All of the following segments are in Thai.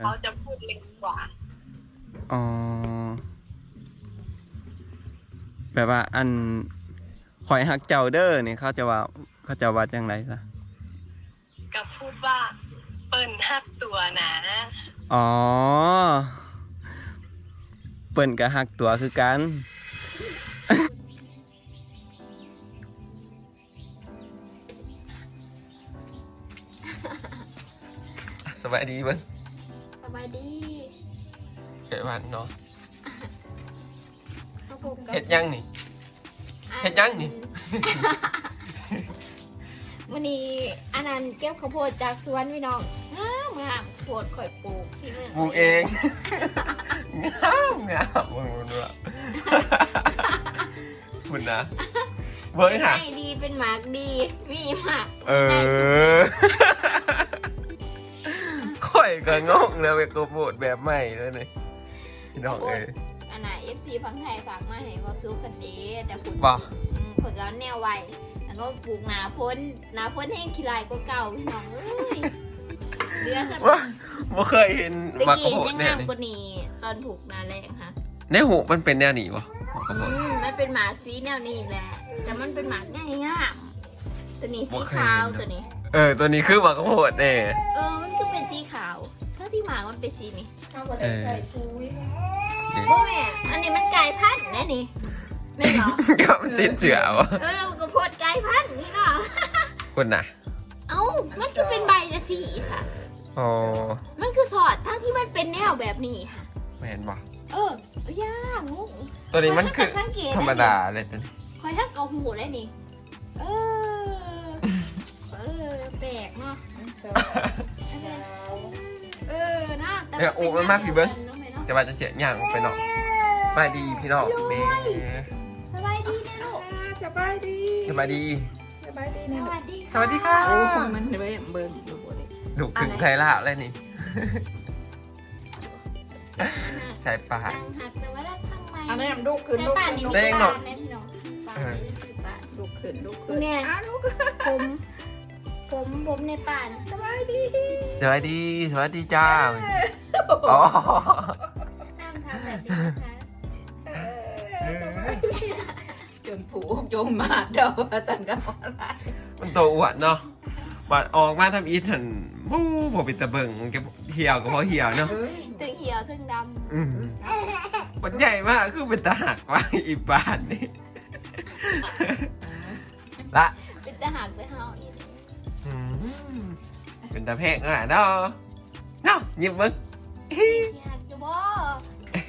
เขาจะพูดเร็วกว่า อ๋อ แบบว่าอันข่อยฮักเจ้าเด้อนี่เขาจะว่าเขาจะว่าจังไรซะกับพูดว่าเปิ้นหักตัวนะ อ๋อ เปิ่นกับฮักตัวคือกันสบายดีเบิ้งสบายดี เกิดวันเนาะพบผมกับเฮ็ดยังนี่ เฮ็ดยังนี่ วันนี้อันนั้นเก็บข้าวโพดจากสวนพี่น้องงามงามโพดข่อยปลูกที่เมืองปลูกเองงามงามมึงมึงดูอะคุณนะเบิ้งเป็นค่ะไงดีเป็นหมากดี มีหมากเออค่อยก็งงแล้วไปกบฏแบบใหม่แล้วนี่ พี่น้องเอ้ยอันน่ะเอฟซีพังไทยฝากมาให้เราซื้อกันดีแต่คุณบ่อืมคนก็แนวไวแล้วก็ปลูกหนาพ้นหนาพ้นแห้งขี้ลายก็เก่าพี่น้องเอ้ยเดือนละว่าบ่เคยเห็นตะมากระกี้โพดยังแน่งามนี่กว่านี้ตอนถูกหนาแรงค่ะ ในหูมันเป็นแนวนี้วะมากระอืโพดมมันเป็นหมาสีแนวนี้แหละ แต่มันเป็นหมาง่ายง่ามตัวนี้สีบ่เคยขาวเห็นนะ ตัวนี้ เออตัวนี้คือมากระโพดแน่ เออ มัน ที่หมามันเป็นสีนี้เอาบ่ได้ใส่ปุ๋ยโอ้ยอันนี้มันกลายพันธุ์แน่นี่ไม่หรอก็มันติดเชื้อวะเออมันก็โพดกลายพันธุ์นี่เนาะคุณน่ะ เอ้ามันคือเป็นใบจะสีค่ะอ๋อมันคือสอดทั้งที่มันเป็นแนวแบบนี้ค่ะแม่นบ่เออยากงงตัวนี้มันคือข้อยทักสังเกตธรรมดาเลยตัวนี้คอยทักเกาหูได้นี่เออเออแปลกเนาะ เออนะแต่เนี่ยโอ้มันมาพี่เบิ้งน้องแม่เนาะจะว่าจะเสียอย่างไปเนาะสบายดีพี่น้องเน่สบายดีนะลูกสบายดีสบายดีสบายดีสนะวัสดีสวัสดีค่ะโอ้ยมันเบิ่งเบิ่งอยู่บ่ได้ดุถึงไทยลาเลยนี่ใส่ปากตั้งหักแต่ว่ารักทำไมอันนี้มลูกขึ้นแต่ลูกป่านขึ้นนี้ลูกเด้งเนาะแม่พี่น้องป่านเออนี้คือป่านลูกขึ้นลูกขึ้นเนี่ยอ้าวลูกผม ผมผมในป่านสบายดีสวัสดีสวัสดีจ้าอ๋อห้ามทำแบบนี้นะคะเออสบายดีจนผูกโยงมาเดาว่าจันก็อะไรมันตัวอ้วนเนาะบัดออกมาทำอีทันโอ้โหเป็นตะเบิงแกเหี่ยวก็เพราะเหี่ยวเนาะเอ้ยถึงเหี่ยวถึงดอืมมันใหญ่มากคือเป็นตาหักว่าอีบานนี่ละำเป็นทหารไปเฮาอีกอืม เป็นตาแพงอะเนาะเนาะหยิบมึงที่หักจะบ่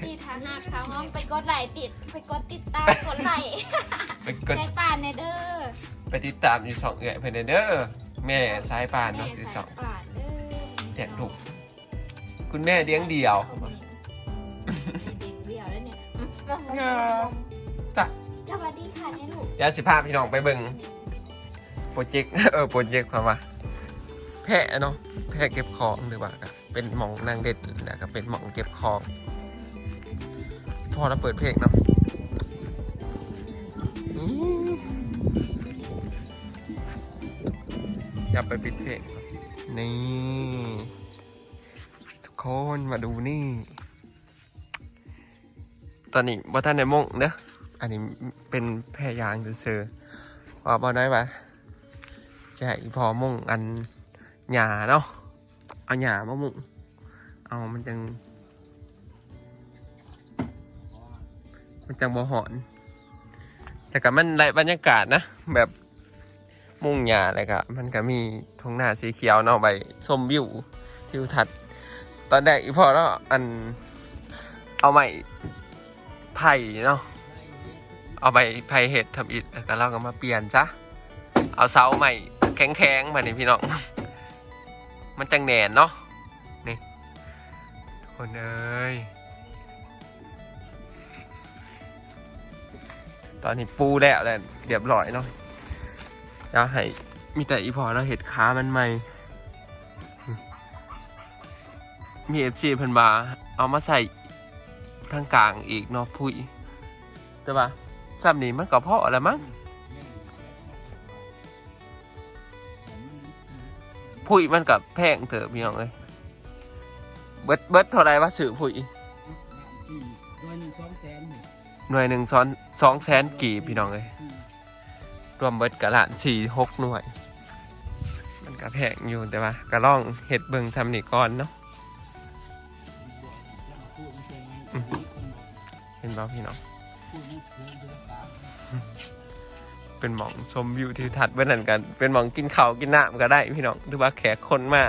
ที่ทหารเขาห้องไปกดไลค์ติด ไปกดติดตามกดไลค์ไปกดในป่านในเด้อไปติดตามอยู่สองเอื่อยเพื่อนเด้อแม่สายปานแม่เนาะสิสองสายป่านเด้อเลี้ยงถูกคุณแม่เลี้ยงเดี่ยวเด็กเดียวแล้วเนี่ยจ้ะสวัสดีค่ะเนี่ยลูกเดี๋ยวสิพาพี่น้องไปเบิ่งโปรเจกต์เออโปรเจกต์ความว่า แพะเนาะแพะเก็บของหรือว่าเป็นหมองนางเด็ดแล้วก็เป็นหมองเก็บของพอเราเปิดเพลงเนาะอย่าไปปิดเพลงนี่ทุกคนมาดูนี่ ตอนนี้บ่ท่านในมงเด้ออันนี้เป็นแพรยางเซอร์ว่าบ่ได้ปะจะให้พอมงอัน หญ้าเนาะเอาหญ้ามามุงเอามันจัง มันจังบ่หอน แต่ก็มันได้บรรยากาศนะ แบบมุ่งหญ้าอะไรก็มันก็มีทุ่งนาสีเขียวเนาะใบชมวิวทิวทัศน์ตอนแรกอีพอแล้วอัน เอาไม้ไผ่เนาะเอาไปไผ่เห็ดทำอิฐแล้วก็เราก็มาเปลี่ยนซะเอาเสาใหม่แข็งๆมาเนี่พี่น้อง มันจังแหนนเนาะนี่ทุกคนเอ้ยตอนนี้ปูแล้วแหละเรียบร้อยเนาะอยากให้มีแต่อีพอเราเห็ดขามันใหม่ มีเอฟซีเพิ่นมาเอามาใส่ทางกลางอีกเนาะพุยแต่ว่าซ้ำนี้มันก็พอแล้วมั้ง พุยมันกับแพงเถอะพี่น้องเอ้ยเบิดเบิดเท่าไรวะสื่อผู้อีสี่โดยหนึ่งสองแสนหน่วยหนึ่งซ้อนสองแสนกี่พี่น้องเลยรวมเบิดกะละสี่หกหน่วย มันก็แพงอยู่แต่ว่าก็ล่องเห็ดเบิงซ้ำนี่ก่อนเนาะเห็นบ่พี่น้อง เป็นหมองชมวิวทิวทัศน์เบิ่นนั่นกัน เป็นหมองกินข้าวกินน้ำก็ได้พี่น้องหรือว่าแขกคนมา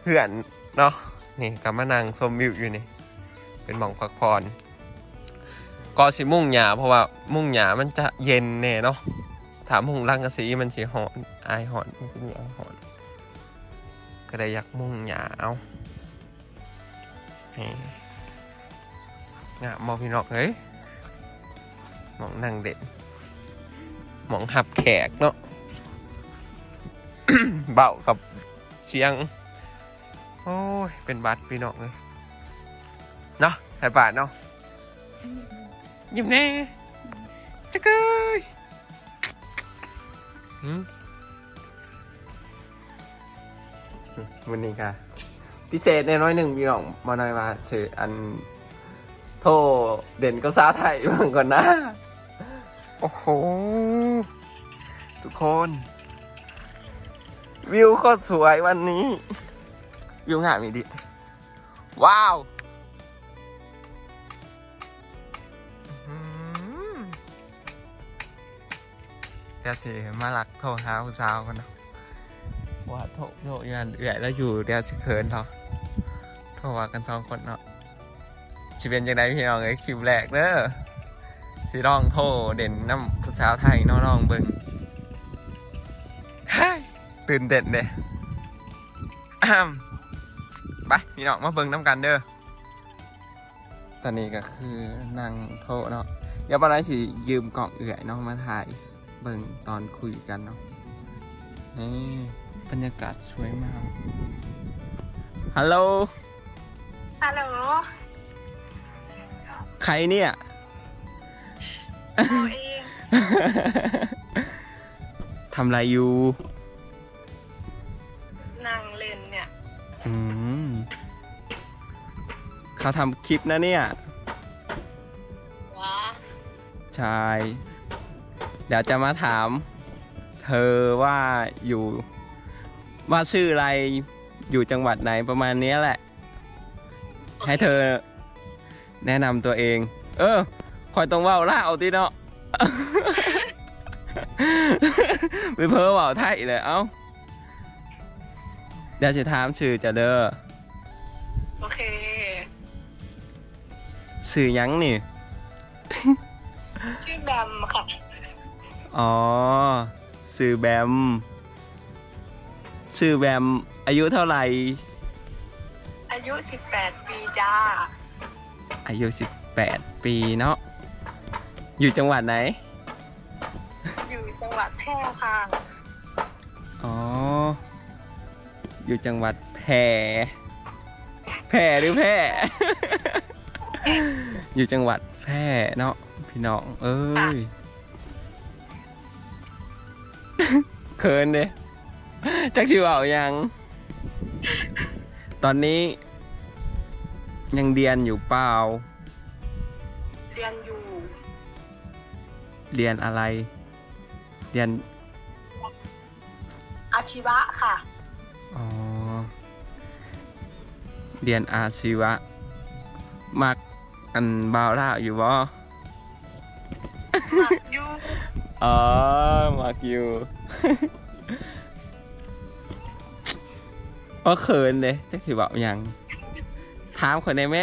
เพื่อนเนาะนี่ก็มานั่งชมวิวอยู่นี่เป็นหมองพักผ่อนก็สิมุ่งหยาเพราะว่ามุ่งหยามันจะเย็นแน่เนาะถามมุ่งรังกะสีมันสิหอนอายหอนมันจะมีอายหอน ก็ได้อยากมุ่งหยาเอานี่งามมองพี่น้องเฮ้ยหมองนั่งเด่นห มองหับแขกเนาะเบากับเสียง โอ้ย เป็นบัตรพี่น้องเลยเนาะไทยบาทเนาะยิ้มแน่จะเกยมวันนี้ค่ะ พิเศษแน่น้อยหนึ่งพี่น้องมาหน่อยว่าชื่ออันโทเด่นก็ซาไทยบ้างก่อนนะ โอ้โห ทุกคน วิวก็สวยวันนี้ วิวงามอีกดิว้าวอื้อหือเดี๋ยวสิมาหลักโทรหาผู้สาวกันเนาะว่าโทรโทรอยู่อันเอื่อยแล้วอยู่เดียวสิเขินเนาะโทรว่ากันสองคนเนาะจะเป็นยังไงพี่น้องเอ้ยคลิปแรกเด้อสิร้องโทรเด่นน้ำผู้สาวไทยน้องๆเบิงเฮ้ย ตื่นเต้นเด้อ้ำไปพี่น้องมาเบิงน้ำกันเด้อ ตอนนี้ก็คือนั่งโทรเนาะเดี๋ยวปานไหนสิยืมกล่องเอื่อยเนาะมาถ่ายเบิงตอนคุยกันเนาะ นี่บรรยากาศสวยมาก ฮัลโหล ฮัลโหล ใครเนี่ยตัวเองทำอะไรอยู่ อืมเขาทำคลิปนะเนี่ย ว้าใช่ เดี๋ยวจะมาถาม เธอว่าอยู่ว่าชื่ออะไรอยู่จังหวัดไหนประมาณเนี้ยแหละ ให้เธอแนะนำตัวเอง เออ คอยต้องเว่าล่าเอาติเนาะ ไปเพ้อเว่าไทยเลยเอ้าเดี๋ยวจะถามชื่อจะเด้อโอเคสื่อหยังนี่ ชื่อแบมค่ะอ๋อสื่อแบมสื่อแบมอายุเท่าไหร่ อายุ 18 ปีจ้า อายุ 18 ปีเนาะอยู่จังหวัดไหน อยู่จังหวัดแพร่ค่ะ อ๋อ อยู่จังหวัดแพร่แพร่หรือแพร่ อยู่จังหวัดแพร่เนาะพี่น้องเอ้ยเขินเด้จักชิวเอายัง ตอนนี้ ยังเรียนอยู่เปล่า เรียนอยู่ เรียนอะไร เรียนอาชีวะค่ะ อ๋อ เรียนอาชีวะ มักอันบาวล่าอยู่บ่มักอยู่อ๋อมักอยู่ก็เขินเลยจักสิบอกยังถามคนได้ไหม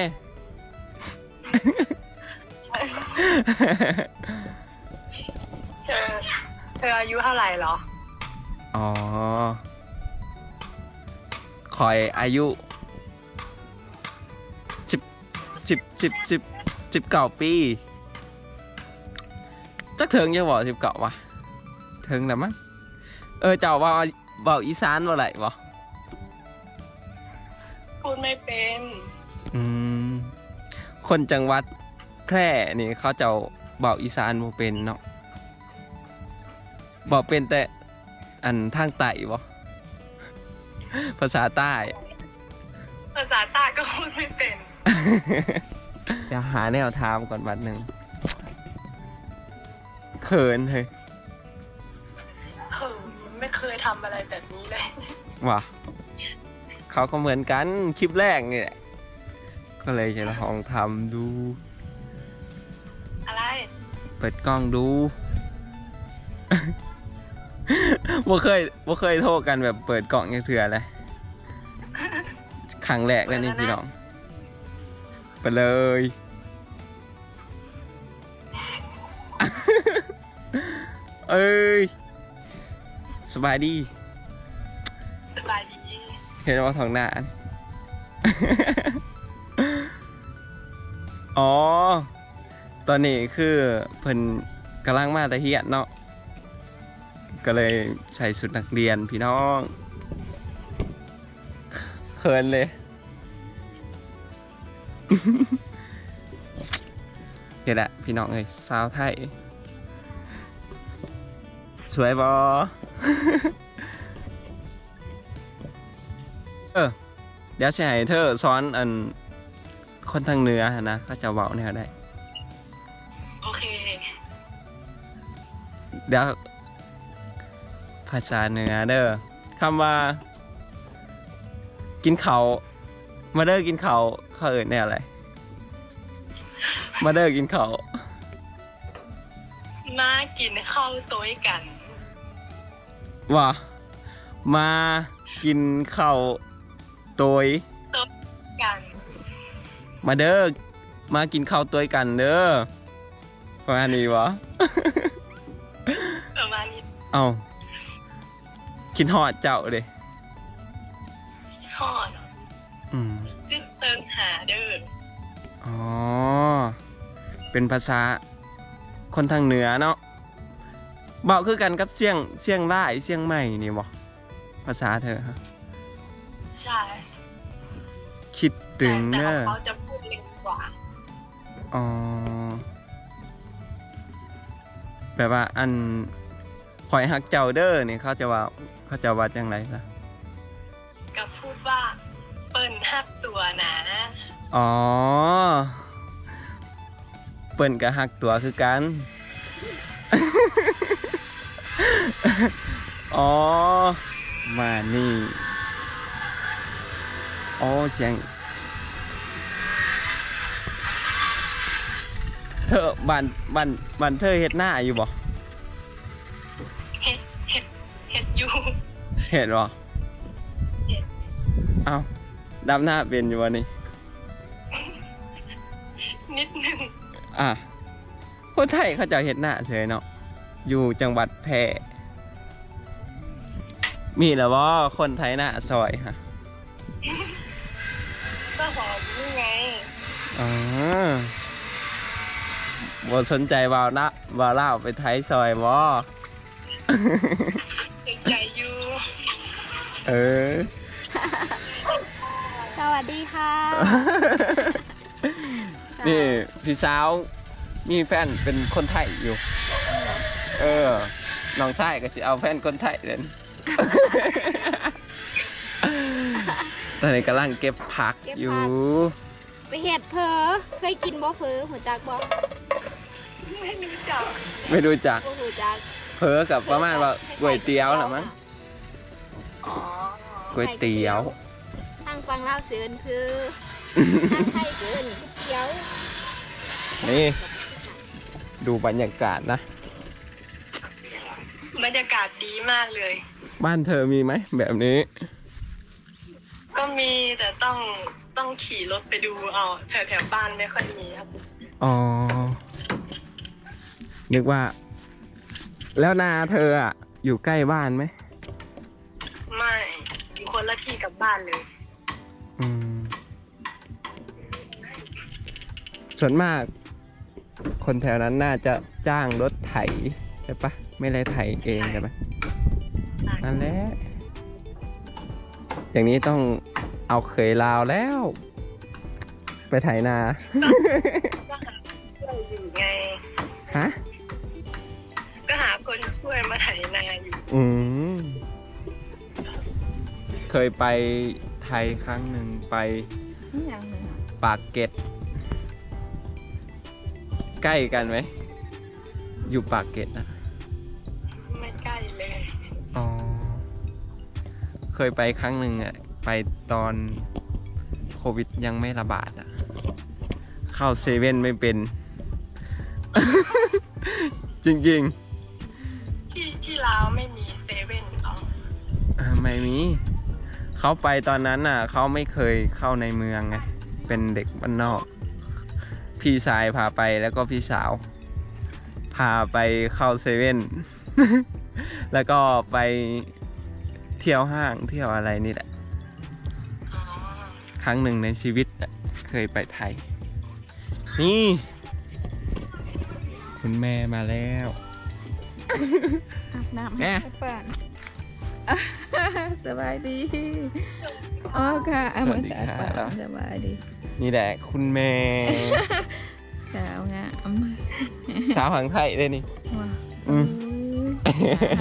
เธอเธออายุเท่าไหร่เหรอ อ๋อ คอยอายุสิบสิบสิบสิบสิบเก้าปีจักเทิงยังบอกสิบเก้าวะเทิงนะมั้งเออเจ้าว่าเบาอีสานว่าไรบ่พูดไม่เป็นอืมคนจังหวัดแพร่นี่เขาเจ้าเบาอีสานบ่เป็นเนาะบอกเป็นแต่อันทางไต่บ่ ภาษาใต้ ภาษาใต้ก็พอพูดไม่เป็น เดี๋ยวหาแนวทามก่อนบัดหนึ่งเขินเฮ้ยเขินไม่เคยทำอะไรแบบนี้เลย ว่ะเขาก็เหมือนกันคลิปแรกนี่แหละก็เลยจะลองทำดู อะไร เปิดกล้องดู บ่เคยบ่เคยโทรกันแบบเปิดกล่องยังเถื่อเลยครั้งแรกแล้วนี่พี่น้อง ไปเลย เอ้ย สบายดี สบายดี เห็นว่าทองหน้าอันอ๋อ ตอนนี้คือเพิ่นกำลังมาแต่เฮียนเนาะ ก็เลยใส่ชุดนักเรียนพี่น้องเขินเลยเห็นแหละพี่น้องเอ้ยสาวไทย สวยบอเออ เดี๋ยวให้เธอสอนอันคนทางเหนือนะเขาจะเว้าแนวได้ ภาษาเหนือเด้อคำว่า กินเขาวมาเด้อกินเขาวเขาเอ่ยแนวอะไร มาเด้อกินเขาวมากินข้าวโต้ยกันว่ามากินข้าวโตยกัน มาเด้อมากินข้าวโตยกันเด้อประมาณนี้วะประมาณนี้เอา กินหอดเจ้าเด้ทอดอืมซึ่งเติงหาเด้ออ๋อ เป็นภาษาคนทางเหนือเนาะบอกคือกันกับเสียงเสียงร่ายเสียงใหม่นี่บ่ภาษาเธอฮะใช่คิดถึงแต่เนแต่อะของเขาจะพูดเร็วกว่าอ๋อแบบว่าอัน ข่อยฮักเจ้าเด้อนี่เขาจะว่าเขาจะว่าจังไรซะกับพูดว่าเปิ้นฮักตัวนะอ๋อ เปิ่นกับฮักตัวคือกันอ๋อ มานี่อ๋อเสียงเธอบ้านบ้านบ้านเธอเฮ็ดหน้าอยู่บ่ เฮ็ดบ่เฮ็ดเอ้าดำหน้าเป็นอยู่วะนี่นิดนึง อะคนไทยเขาจะเฮ็ดหน้าเฉยเนาะ อยู่จังหวัดแพร่ มีแล้วบ่คนไทยหน้าซอยฮะก็บอกนี่ไงอ๋อบ่สนใจว่าวนะว่าวเล่าวไปไทยซอยบ่เด็ก ใจอยู่ เออ สวัสดีค่ะ นี่พี่สาวมีแฟนเป็นคนไทยอยู่ เออ น้องชายก็สิเอาแฟนคนไทยเด่นตอนนี้กำลังเก็บผักเก็บผัก อยู่ ไปเห็ดเพอเคยกินบ่เฟอหัวจักบ่ไม่รู้จักไม่รู้จักบ่หัวจัก เพอกับประมาณว่าก๋วยเตี๋ยวน่ะมั้งอ๋อก๋วยเตี๋ยว ทางฟังลาวเสือนคือทางไทยเกินเตี๋ยวนี่ ดูบรรยากาศนะ บรรยากาศดีมากเลย บ้านเธอมีไหมแบบนี้ ก็มีแต่ต้องต้องขี่รถไปดูเอาแถวแถวๆบ้านไม่ค่อยมีครับ อ๋อ นึกว่า แล้วนาเธออะ อยู่ใกล้บ้านไหม ไม่อยู่คนละที่กับบ้านเลย อืม ส่วนมาก คนแถวนั้นน่าจะจ้างรถไถใช่ปะไม่ได้ไถเองใช่ปะนั่นแหละ อย่างนี้ต้องเอาเคยลาวแล้ว ไปไถนา ก็หาช่วยอยู่ไง ฮะก็หาคน ช่วยมาไถนาอยู่อืมเคยไปไทยครั้งหนึ่งไปนี่ยังหนึ่งอะปากเกร็ด ใกล้กันไหม อยู่ปากเกร็ดนะ ไม่ใกล้เลย อ๋อ เคยไปครั้งหนึ่งอะไปตอนโควิดยังไม่ระบาดอะเข้าเซเว่นไม่เป็น จริงที่ที่ ลาวไม่มีเซเว่นเอาอ่าไม่มีเขาไปตอนนั้นน่ะเขาไม่เคยเข้าในเมืองไงเป็นเด็กบ้านนอก พี่ชายพาไปแล้วก็พี่สาว พาไปเข้าเซเว่น แล้วก็ไปเที่ยวห้างเที่ยวอะไรนี่แหละ อ๋อครั้งหนึ่งในชีวิตอะเคยไปไทย นี่ คุณแม่มาแล้ว อาบน้ำแม่ ให้ป้านอะสบายดีอ๋อค่ะเอามาตากป้านสบายดีนี่แหละคุณแม่ สาวงามสาวหังไทยเลยนี่ ว้าอืม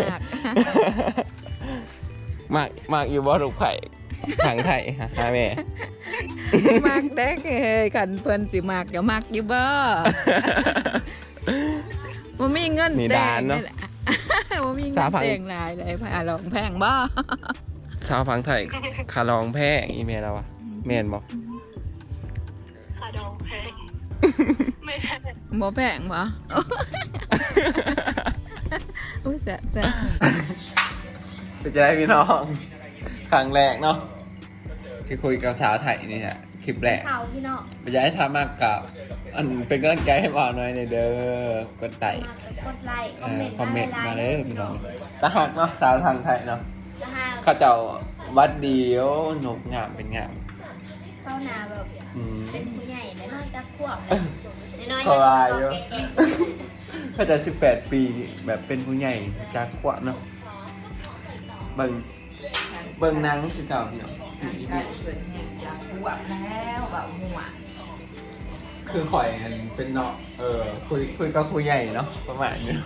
หักมากมากอยู่บ่ลูกไผ่หังไทยฮะหาแม่ มากเด็กเอ้ยกันเพิ่นสิมากจะมากอยู่บ่บ่มีเงินนี่แต่ด่างนเนอะนี่แหละบ่มีเงิสานพันแต่งหลายเลยพาลองแพงบ่สาวหังไทยคาลองแพงอีเมลเราอะแม่นบอกคาดองแพงไม่แพงบ่แพงบ่อุ้ยแซ่บแซ่บจะได้พี่น้องครั้งแรกเนาะที่คุยกับสาวไทยนี่ฮะคลิปแรกเขาพี่น้องไปย้ายทามากกับ อันเป็นกำลังใจให้บ่าวน้อยในอยเด้อกดไต่มา กดไลค์คเอ่อมเมอนต์คอมเมนต์ไลมาน์เลยพี่น้องตาหักเนาะสาวทางไทยเนาะนะฮะเขาเจ้าวัดเดียวหนกงามเป็นงามเข้าหนาแบบอืมเป็นผู้ใหญ่น้อยๆจักขวบน้อยๆเขาว่าอยู่เก่งเขาจะสิบแปดปีแบบเป็นผู้ใหญ่จากขวบเนาะเบิ่งเบิ่งหนังคือเก่าพี่น้องอยากบวบแล้วแบบหัว คือข่อยอันเป็นเนาะเออ คุยคุยกับผู้ใหญ่เนาะประมาณนี้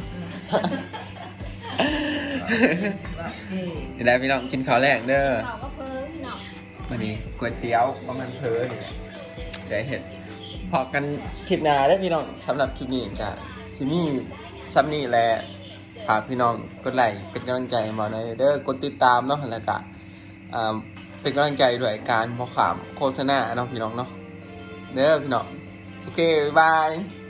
นี่แหละพี่น้องกินข้าวแรกเด้อๆเขาก็เพิ่มพี่น้องวันนี้ก๋วยเตี๋ยวประมาณเพลินเดี๋ยวเห็นพอกันคลิปหน้าได้อพี่น้องสำหรับคลิปนี้ก็ซิมี่ซัมนี่แหละฝากพี่น้องกดไลค์เป็นกำลังใจให้หมาหน่อยเด้อกดติดตามเนาะแล้วก็อ่าเป็นกำลังใจด้วยการพอขามโฆษณาเนาะพี่น้องเนาะเด้อพี่น้อง Okay, bye.